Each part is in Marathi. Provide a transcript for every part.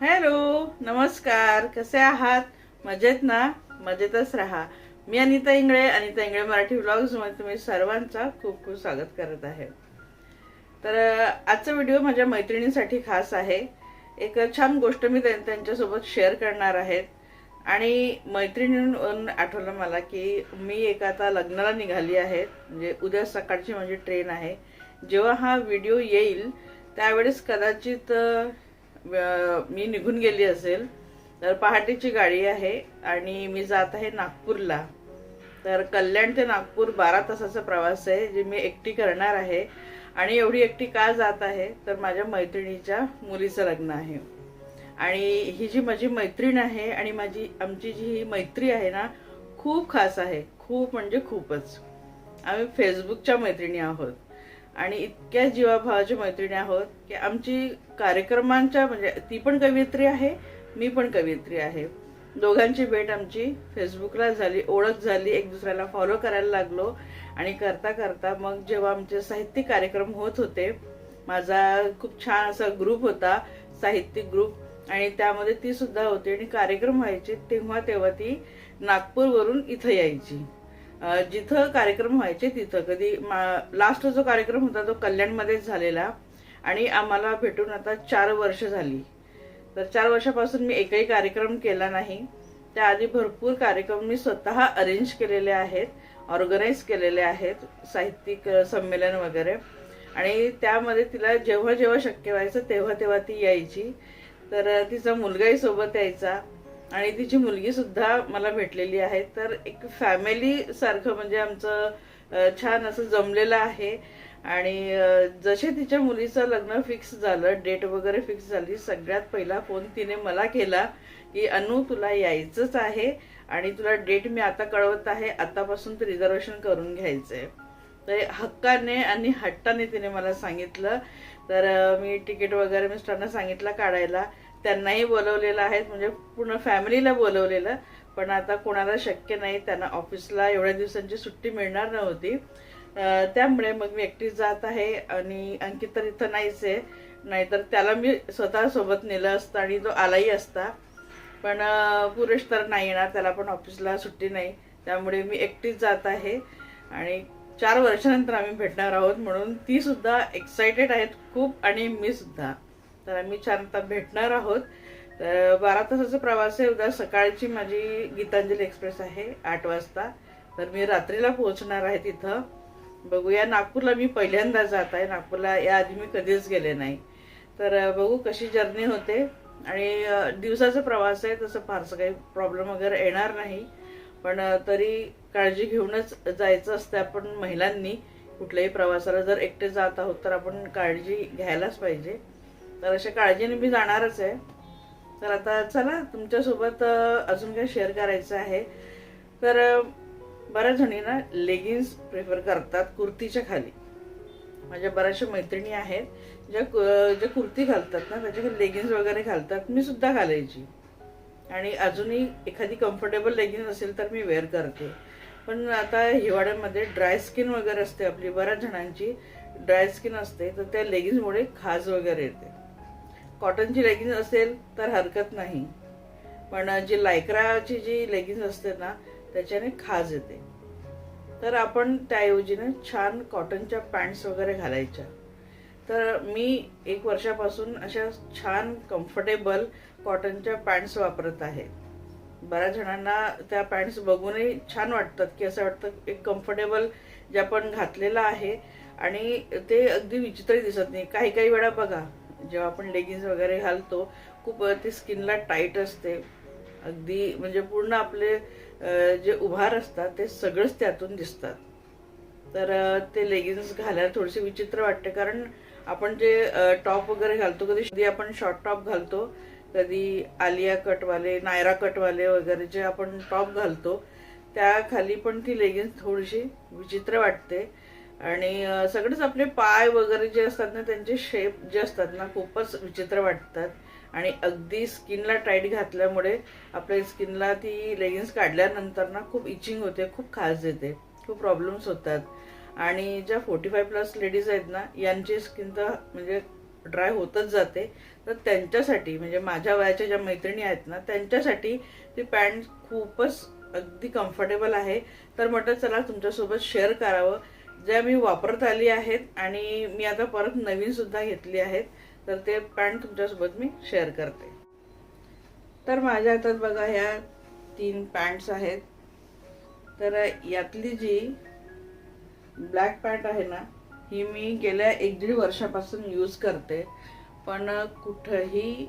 हॅलो नमस्कार. कसे आहात? मजेत ना? मजेतच राहा. मी अनिता इंगळे अनिता इंगळे मराठी व्लॉग्समध्ये तुम्ही सर्वांचा खूप खूप स्वागत करत आहे. तर आजचा व्हिडिओ माझ्या मैत्रिणींसाठी खास आहे. एक छान गोष्ट मी त्यां- त्यांच्यासोबत शेअर करणार आहे. आणि मैत्रिणींवरून आठवलं मला की मी एक आता लग्नाला निघाली आहे. म्हणजे उद्या सकाळची माझी ट्रेन आहे. जेव्हा हा व्हिडिओ येईल त्यावेळेस कदाचित मी निघून गेली असेल तर पहाटेची गाडी आहे आणि मी जात आहे नागपूरला. तर कल्याण ते नागपूर बारा तासाचा प्रवास आहे जे मी एकटी करणार आहे. आणि एवढी एकटी का जात आहे? तर माझ्या मैत्रिणीच्या मुलीचं लग्न आहे. आणि ही जी माझी मैत्रीण आहे आणि माझी आमची जी ही मैत्री आहे ना खूप खास आहे. खूप म्हणजे खूपच. आम्ही फेसबुकच्या मैत्रिणी आहोत. आणि इतक्या जीवाभावाच्या मैत्रिणी आहोत की आमची कार्यक्रमांच्या म्हणजे ती पण कवयित्री आहे मी पण कवयित्री आहे. दोघांची भेट आमची फेसबुकला झाली ओळख झाली एक दुसऱ्याला फॉलो करायला लागलो. आणि करता करता मग जेव्हा आमचे साहित्यिक कार्यक्रम होत होते माझा खूप छान असा ग्रुप होता साहित्यिक ग्रुप आणि त्यामध्ये ती सुद्धा होती आणि कार्यक्रम व्हायचे तेव्हा तेव्हा ती नागपूरवरून इथं यायची. जिथं कार्यक्रम व्हायचे तिथं. कधी लास्ट जो कार्यक्रम होता तो कल्याणमध्येच झालेला. आणि आम्हाला भेटून आता चार वर्ष झाली. तर चार वर्षापासून मी एकही कार्यक्रम केला नाही. त्याआधी भरपूर कार्यक्रम मी स्वतः अरेंज केलेले आहेत ऑर्गनाईज केलेले आहेत साहित्यिक संमेलन वगैरे. आणि त्यामध्ये तिला जेव्हा जेव्हा शक्य व्हायचं तेव्हा तेव्हा ती यायची. तर तिचा मुलगाही सोबत यायचा. आणि तिची मुलगी सुद्धा मला भेटलेली आहे. तर एक फॅमिली सारखं म्हणजे आमचं छान असं जमलेलं आहे. आणि जसे तिच्या मुलीचं लग्न फिक्स झालं डेट वगैरे फिक्स झाली सगळ्यात पहिला फोन तिने मला केला की अनु तुला यायचंच आहे आणि तुला डेट मी आता कळवत आहे आतापासून ते रिझर्वेशन करून घ्यायचंय. तर हक्काने आणि हट्टाने तिने मला सांगितलं. तर मी तिकीट वगैरे मिस्टरांना सांगितलं काढायला. त्यांनाही बोलवलेलं आहे म्हणजे पूर्ण फॅमिलीला बोलवलेलं. पण आता कोणाला शक्य नाही त्यांना ऑफिसला एवढ्या दिवसांची सुट्टी मिळणार नव्हती. त्यामुळे मग मी एकटीच जात आहे आणि अंकित तर इथं नाहीच आहे. नाहीतर त्याला मी स्वतः सोबत नेलं असतं आणि तो आलाही असता. पण पुरेश तर नाही येणार त्याला पण ऑफिसला सुट्टी नाही. त्यामुळे मी एकटीच जात आहे. आणि चार वर्षानंतर आम्ही भेटणार आहोत म्हणून ती सुद्धा एक्सायटेड आहेत खूप आणि मी सुद्धा. तर आम्ही छान आता भेटणार आहोत. तर बारा तासाचा प्रवास आहे. उद्या सकाळची माझी गीतांजली एक्सप्रेस आहे आठ वाजता. तर मी रात्रीला पोहोचणार आहे तिथं. बघूया नागपूरला मी पहिल्यांदा जात आहे. नागपूरला याआधी मी कधीच गेले नाही. तर बघू कशी जर्नी होते. आणि दिवसाचा प्रवास आहे तसं फारसं काही प्रॉब्लेम वगैरे येणार नाही. पण तरी काळजी घेऊनच जायचं असतं आपण महिलांनी. कुठल्याही प्रवासाला जर एकटे जात आहोत तर आपण काळजी घ्यायलाच पाहिजे. तर अशा काळजीने मी जाणारच आहे. तर आता चला तुमच्यासोबत अजून काही शेअर करायचं आहे. तर बऱ्याच जणी ना लेगिन्स प्रेफर करतात कुर्तीच्या खाली. माझ्या बऱ्याचशा मैत्रिणी आहेत ज्या कु- ज्या कुर्ती घालतात ना त्याच्या लेगिन्स वगैरे घालतात. मी सुद्धा घालायची. आणि अजूनही एखादी कम्फर्टेबल लेगिन्स असेल तर मी वेअर करते. पण आता हिवाळ्यामध्ये ड्राय स्किन वगैरे असते आपली बऱ्याच जणांची ड्राय स्किन असते तर त्या लेगिन्समुळे खाज वगैरे येते. कॉटनची लेगिन्स असेल तर हरकत नाही. पण जी लायक्राची जी लेगिन्स असते ना त्याच्याने खाज येते. तर आपण त्याऐवजीने छान कॉटनच्या पॅन्ट्स वगैरे घालायच्या. तर मी एक वर्षापासून अशा छान कम्फर्टेबल कॉटनच्या पॅन्ट्स वापरत आहे. बऱ्याच जणांना त्या पॅन्ट्स बघूनही छान वाटतात की असं वाटतं एक कम्फर्टेबल जे आपण घातलेलं आहे आणि ते अगदी विचित्रही दिसत नाही. काही काही वेळा बघा जेव्हा आपण लेगिन्स वगैरे घालतो खूप ती स्किनला टाईट असते. अगदी म्हणजे पूर्ण आपले जे उभार असतात ते सगळंच त्यातून दिसतात. तर ते लेगिन्स घालायला थोडीशी विचित्र वाटते. कारण आपण जे टॉप वगैरे घालतो कधी कधी आपण शॉर्ट टॉप घालतो कधी आलिया कटवाले नायरा कटवाले वगैरे जे आपण टॉप घालतो त्या खाली पण ती लेगिन्स थोडीशी विचित्र वाटते. आणि सगळेच आपले पाय वगैरे जे असतात ना त्यांचे शेप जे असतात ना खूपच विचित्र वाटतात. आणि अगदी स्किनला टाईट घातल्यामुळे आपल्या स्किनला ती लेगिन्स काढल्यानंतर ना खूप इचिंग होते खूप खास देते खूप प्रॉब्लेम्स होतात. आणि ज्या फोर्टी फाय प्लस लेडीज आहेत ना यांची स्किन तर म्हणजे ड्राय होतच जाते. तर त्यांच्यासाठी म्हणजे माझ्या वयाच्या ज्या मैत्रिणी आहेत ना त्यांच्यासाठी ती पॅन्ट खूपच अगदी कम्फर्टेबल आहे. तर म्हटलं चला तुमच्यासोबत शेअर करावं. ज्या मी वापरत आली आहेत आणि मी आता परत नवीन सुद्धा घेतली आहेत तर ते पॅन्ट तुमच्यासोबत मी शेअर करते. तर माझ्या हातात बघा ह्या तीन पॅन्ट्स आहेत. तर यातली जी ब्लॅक पॅन्ट आहे ना ही मी गेल्या एक दीड वर्षापासून यूज करते. पण कुठंही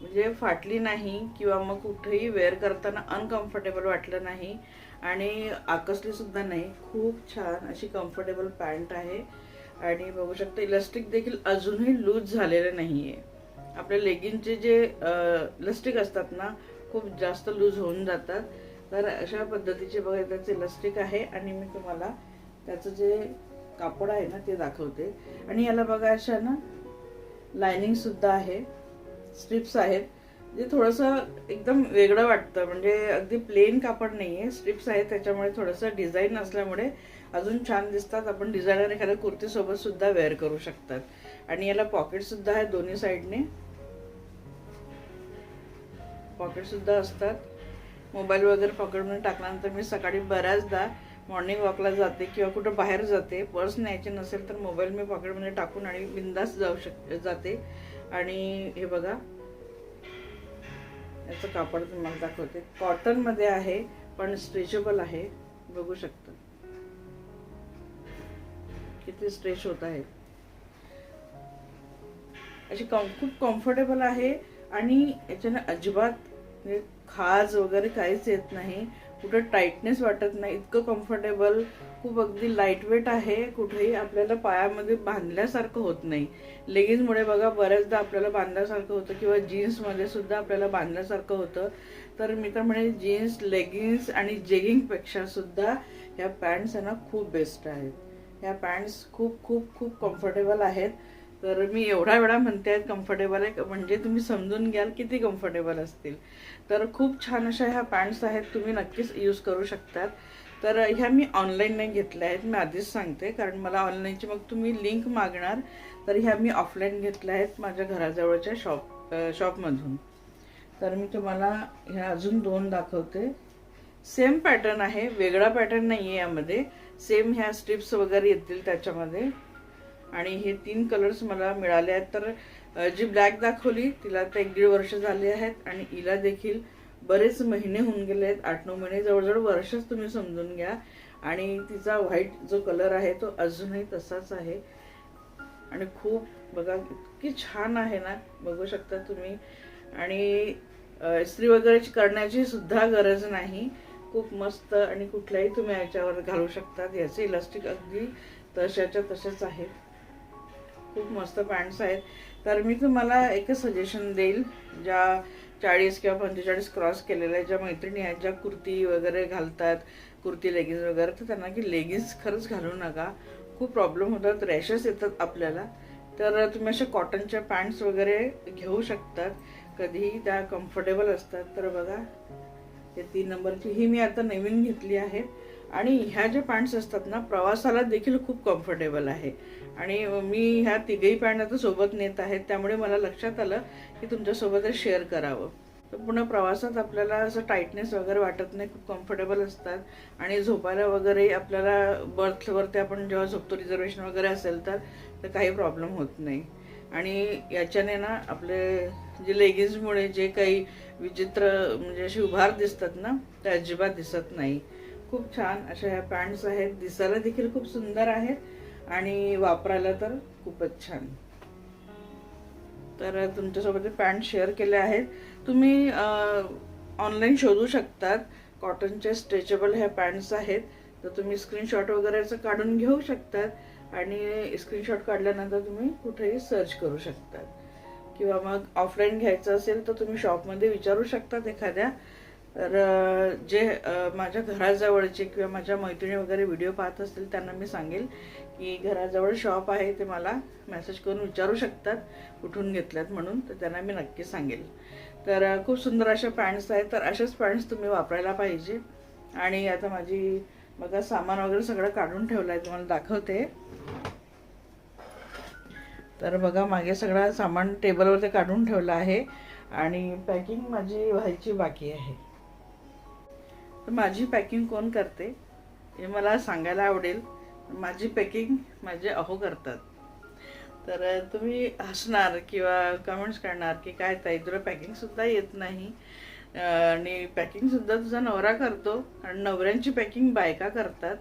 म्हणजे फाटली नाही किंवा मग कुठेही वेअर करताना अनकम्फर्टेबल वाटलं नाही. आणि आकसलीसुद्धा नाही खूप छान अशी कम्फर्टेबल पॅन्ट आहे. आणि बघू शकता इलास्टिक देखील अजूनही लूज झालेलं नाही आहे आपल्या लेगिनचे जे इलास्टिक असतात ना खूप जास्त लूज होऊन जातात. तर अशा पद्धतीचे बघा त्याचे इलास्टिक आहे आणि मी तुम्हाला त्याचं जे कापड आहे ना ते दाखवते. आणि याला बघा अशा ना लायनिंगसुद्धा आहे. स्ट्रिप्स आहेत. जे थोडंसं एकदम वेगळं वाटतं. म्हणजे अगदी प्लेन कापड नाही आहे स्ट्रिप्स आहेत त्याच्यामुळे थोडंसं डिझाईन असल्यामुळे अजून छान दिसतात. आपण डिझायनर एखाद्या कुर्तीसोबत सुद्धा वेअर करू शकतात. आणि याला पॉकेट सुद्धा आहे दोन्ही साईडने पॉकेट सुद्धा असतात. मोबाईल वगैरे पॉकेटमध्ये टाकल्यानंतर मी सकाळी बऱ्याचदा मॉर्निंग वॉकला जाते किंवा कुठं बाहेर जाते. पर्स न्यायची नसेल तर मोबाईल मी पॉकेटमध्ये टाकून आणि बिंदास जाऊ शक जाते. आणि हे बघा याचं कापड तुम्हाला दाखवते. कॉटनमध्ये आहे पण स्ट्रेचेबल आहे. बघू शकता. किती स्ट्रेच होत आहे. अशी कॉम खूप कम्फर्टेबल आहे आणि याच्यानं अजिबात खाज वगैरे काहीच येत नाही. कुठं टाईटनेस वाटत नाही इतकं कम्फर्टेबल खूप अगदी लाईटवेट आहे कुठेही आपल्याला पायामध्ये बांधल्यासारखं होत नाही. लेगिन्समुळे बघा बऱ्याचदा आपल्याला बांधल्यासारखं होतं किंवा जीन्समध्ये सुद्धा आपल्याला बांधल्यासारखं होतं. तर मी तर म्हणे जीन्स लेगिन्स आणि जेगिंगपेक्षा सुद्धा ह्या पॅन्ट्स ना खूप बेस्ट आहेत. ह्या पॅन्ट्स खूप खूप खूप कम्फर्टेबल आहेत. तर मी एवढा वेळा म्हणते आहेत कम्फर्टेबल आहे म्हणजे तुम्ही समजून घ्याल किती कम्फर्टेबल असतील. तर खूप छान अशा ह्या पॅन्ट्स आहेत तुम्ही नक्कीच यूज करू शकतात. तर ह्या मी ऑनलाईन नाही घेतल्या आहेत मी आधीच सांगते. कारण मला ऑनलाईनची मग तुम्ही लिंक मागणार तर ह्या मी ऑफलाईन घेतल्या आहेत माझ्या घराजवळच्या शॉप शॉपमधून तर मी तुम्हाला ह्या अजून दोन दाखवते. सेम पॅटर्न आहे वेगळा पॅटर्न नाही आहे यामध्ये. सेम ह्या स्ट्रिप्स वगैरे येतील त्याच्यामध्ये. आणि हे तीन कलर्स मला मिळाले आहेत. तर जी ब्लॅक दाखवली तिला आता एक दीड वर्ष झाले आहेत आणि हिला देखील बरेच महिने होऊन गेले आहेत. आठ नऊ महिने जवळजवळ वर्षच तुम्ही समजून घ्या. आणि तिचा व्हाईट जो कलर आहे तो अजूनही तसाच आहे. आणि खूप बघा इतकी छान आहे ना बघू शकता तुम्ही. आणि इस्त्री वगैरेची करण्याची सुद्धा गरज नाही. खूप मस्त आणि कुठल्याही तुम्ही याच्यावर घालू शकतात. याचे इलास्टिक अगदी तशाच्या तसेच आहेत. खूप मस्त पॅन्ट्स आहेत. तर मी तुम्हाला एकच सजेशन देईल. ज्या चाळीस किंवा पंचेचाळीस क्रॉस केलेल्या ज्या मैत्रिणी आहेत ज्या कुर्ती वगैरे घालतात कुर्ती लेगिन्स वगैरे तर त्यांना की लेगिन्स खरंच घालू नका. खूप प्रॉब्लेम होतात रॅशेस येतात आपल्याला. तर तुम्ही अशा कॉटनच्या पॅन्ट्स वगैरे घेऊ शकतात. कधीही त्या कम्फर्टेबल असतात. तर बघा ते तीन नंबरची ही मी आता नवीन घेतली आहे. आणि ह्या ज्या पॅन्ट्स असतात ना प्रवासाला देखील खूप कम्फर्टेबल आहे. आणि मी ह्या तिघही पॅन्ट आता सोबत नेत आहेत त्यामुळे मला लक्षात आलं की तुमच्यासोबतच शेअर करावं. तर पुन्हा प्रवासात आपल्याला असं टाईटनेस वगैरे वाटत नाही खूप कम्फर्टेबल असतात. आणि झोपायला वगैरे आपल्याला बर्थवरती आपण जेव्हा झोपतो रिझर्वेशन वगैरे असेल तर तर काही प्रॉब्लेम होत नाही. आणि याच्याने ना आपले जे लेगिन्समुळे जे काही विचित्र म्हणजे अशी उभार दिसतात ना ते अजिबात दिसत नाही. खूप छान अशा ह्या पॅन्ट्स आहेत. दिसायला देखील खूप सुंदर आहेत आणि वापरायला तर खूपच छान. तर तुमच्यासोबत पॅन्ट शेअर केले आहेत. तुम्ही ऑनलाईन शोधू शकतात. कॉटनचे स्ट्रेचेबल ह्या पॅन्ट्स आहेत. तर तुम्ही स्क्रीनशॉट वगैरेचं काढून घेऊ शकतात आणि स्क्रीनशॉट काढल्यानंतर तुम्ही कुठेही सर्च करू शकतात. किंवा मग ऑफलाईन घ्यायचं असेल तर तुम्ही शॉपमध्ये विचारू शकतात एखाद्या. तर जे माझ्या घराजवळचे किंवा माझ्या मैत्रिणी वगैरे व्हिडिओ पाहत असतील त्यांना मी सांगेल की घराजवळ शॉप आहे ते मला मेसेज करून विचारू शकतात कुठून घेतल्यात म्हणून तर त्यांना मी नक्की सांगेल. तर खूप सुंदर अशा पॅन्ट्स आहेत तर अशाच पॅन्ट्स तुम्ही वापरायला पाहिजे. आणि आता माझी बघा सामान वगैरे सगळं काढून ठेवलं आहे तुम्हाला दाखवते. तर बघा मागे सगळं सामान टेबलवर ते काढून ठेवलं आहे. आणि पॅकिंग माझी व्हायची बाकी आहे. तर माझी पॅकिंग कोण करते हे मला सांगायला आवडेल. माझी पॅकिंग माझे अहो करतात. तर तुम्ही हसणार किंवा कमेंट्स करणार की काय ताई तुला पॅकिंगसुद्धा येत नाही. आणि पॅकिंगसुद्धा तुझा नवरा करतो आणि नवऱ्यांची पॅकिंग बायका करतात.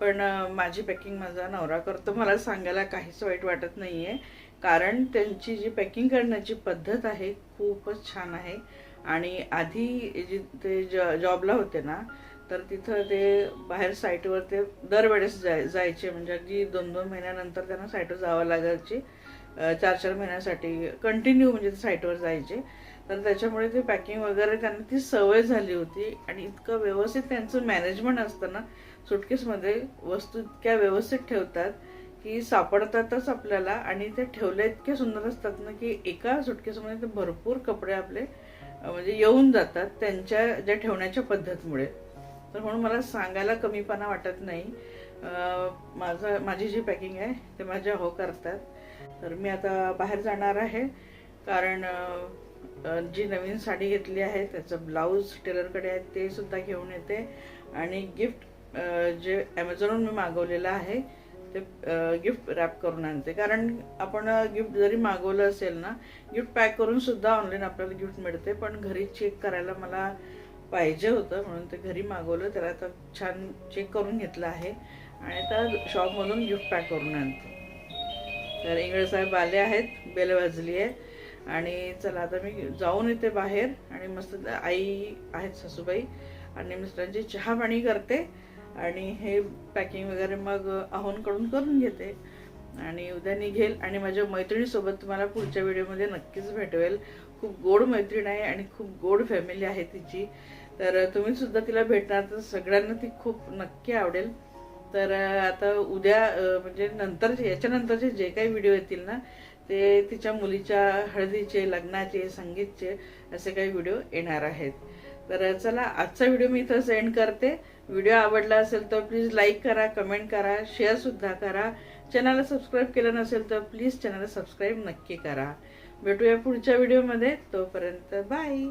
पण माझी पॅकिंग माझा नवरा करतो मला सांगायला काहीच वाईट वाटत नाही आहे कारण त्यांची जी पॅकिंग करण्याची पद्धत आहे खूपच छान आहे. आणि आधी जी ते जॉबला होते ना तर तिथं ते बाहेर साईटवर ते दरवेळेस जाय जायचे. म्हणजे अगदी दोन दोन महिन्यानंतर त्यांना साईटवर जावं लागायची. चार चार महिन्यासाठी कंटिन्यू म्हणजे ते साईटवर जायचे. तर त्याच्यामुळे ते पॅकिंग वगैरे त्यांना ती सवय झाली होती. आणि इतकं व्यवस्थित त्यांचं मॅनेजमेंट असतं ना सुटकेसमध्ये वस्तू इतक्या व्यवस्थित ठेवतात की सापडतातच आपल्याला. आणि ते ठेवले इतके सुंदर असतात ना की एका सुटकेसमध्ये ते भरपूर कपडे आपले म्हणजे येऊन जातात त्यांच्या ज्या ठेवण्याच्या पद्धतमुळे. तर म्हणून मला सांगायला कमीपणा वाटत नाही. माझं माझी जी पॅकिंग आहे ते माझ्या हो करतात. तर मी आता बाहेर जाणार आहे. कारण जी नवीन साडी घेतली आहे त्याचं ब्लाऊज टेलरकडे आहे ते सुद्धा घेऊन येते. आणि गिफ्ट जे ॲमेझॉनवरून मी मागवलेलं आहे ते गिफ्ट रॅप करून आणते. कारण आपण गिफ्ट जरी मागवलं असेल ना गिफ्ट पॅक करून सुद्धा ऑनलाईन आपल्याला गिफ्ट मिळते. पण घरी चेक करायला मला पाहिजे होतं म्हणून ते घरी मागवलं. त्याला आता छान चेक करून घेतलं आहे. आणि आता शॉपमधून गिफ्ट पॅक करून आणते. तर इंगळे साहेब आले आहेत बेल वाजली आहे आणि चला आता मी जाऊन येते बाहेर. आणि मस्त आई आहेत सासूबाई. आणि मिस्टरांची चहा पाणी करते. आणि हे पॅकिंग वगैरे मग आहोंकडून करून घेते. आणि उद्या निघेल आणि माझ्या मैत्रिणीसोबत तुम्हाला पुढच्या व्हिडिओमध्ये नक्कीच भेटवेल. खूप गोड मैत्रीण आहे आणि खूप गोड फॅमिली आहे तिची. तर तुम्ही सुद्धा तिला भेटणार तर सगळ्यांना ती खूप नक्की आवडेल. तर आता उद्या म्हणजे नंतर याच्यानंतरचे जे काही व्हिडिओ येतील ना ते तिच्या मुलीच्या हळदीचे लग्नाचे संगीतचे असे काही व्हिडिओ येणार आहेत. तर चला आजचा व्हिडिओ मी इथं सेंड करते. व्हिडिओ आवडला असेल तर प्लीज लाईक करा कमेंट करा शेअर सुद्धा करा. चॅनलला सबस्क्राईब केलं नसेल तर प्लीज चॅनलला सबस्क्राईब नक्की करा. भेटूया पुढच्या व्हिडिओमध्ये तोपर्यंत बाय